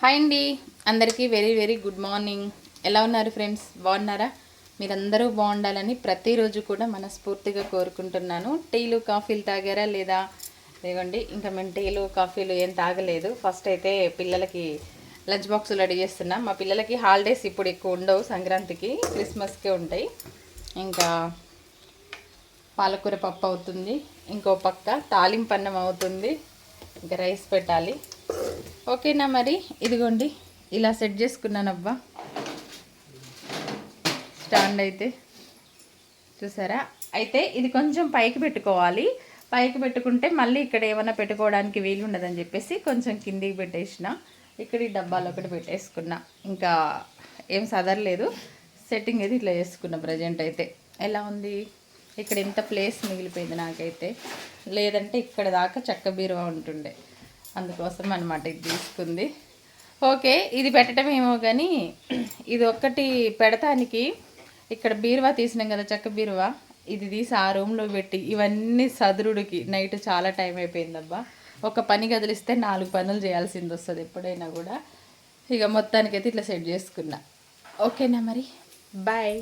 Hi అండి. అందరికీ very very good morning. ఎలా ఉన్నారు ఫ్రెండ్స్? బాగున్నారా? మీరందరూ బాగుండాలని ప్రతిరోజు కూడా మనస్ఫూర్తిగా కోరుకుంటున్నాను. టీలు కాఫీలు తాగారా లేదా? లేదండి ఇంకా మేము టీలు కాఫీలు ఏం తాగలేదు. ఫస్ట్ అయితే పిల్లలకి లంచ్ బాక్సులు రెడీ చేస్తున్నాం. మా పిల్లలకి హాలిడేస్ ఇప్పుడు ఎక్కువ ఉండవు. సంక్రాంతికి క్రిస్మస్కే ఉంటాయి. ఇంకా పాలకూర పప్పు అవుతుంది. ఇంకో పక్క తాలింపన్నం అవుతుంది. ఇంకా రైస్ పెట్టాలి. ఓకేనా మరి? ఇదిగోండి ఇలా సెట్ చేసుకున్నానవ్వా స్టాండ్ అయితే. చూసారా? అయితే ఇది కొంచెం పైకి పెట్టుకోవాలి. పైకి పెట్టుకుంటే మళ్ళీ ఇక్కడ ఏమైనా పెట్టుకోవడానికి వీలు ఉండదని చెప్పేసి కొంచెం కిందికి పెట్టేసిన. ఇక్కడ ఈ డబ్బాలో ఒకటి పెట్టేసుకున్నా. ఇంకా ఏం సదరలేదు. సెట్టింగ్ అయితే ఇట్లా చేసుకున్నా ప్రజెంట్ అయితే. ఎలా ఉంది? ఇక్కడ ఎంత ప్లేస్ మిగిలిపోయింది నాకైతే. లేదంటే ఇక్కడ దాకా చెక్క బీరువా ఉంటుండే. అందుకోసం అనమాట ఇది తీసుకుంది. ఓకే ఇది పెట్టడం ఏమో కానీ ఇది ఒక్కటి పెడతానికి ఇక్కడ బీరువా తీసినాం కదా చెక్క బీరువా. ఇది తీసి ఆ రూమ్లో పెట్టి ఇవన్నీ సదురుడికి నైట్ చాలా టైం అయిపోయిందబ్బా. ఒక పని కదిలిస్తే నాలుగు పనులు చేయాల్సింది వస్తుంది ఎప్పుడైనా కూడా. ఇక మొత్తానికైతే ఇట్లా సెట్ చేసుకున్నా. ఓకేనా మరి? బాయ్.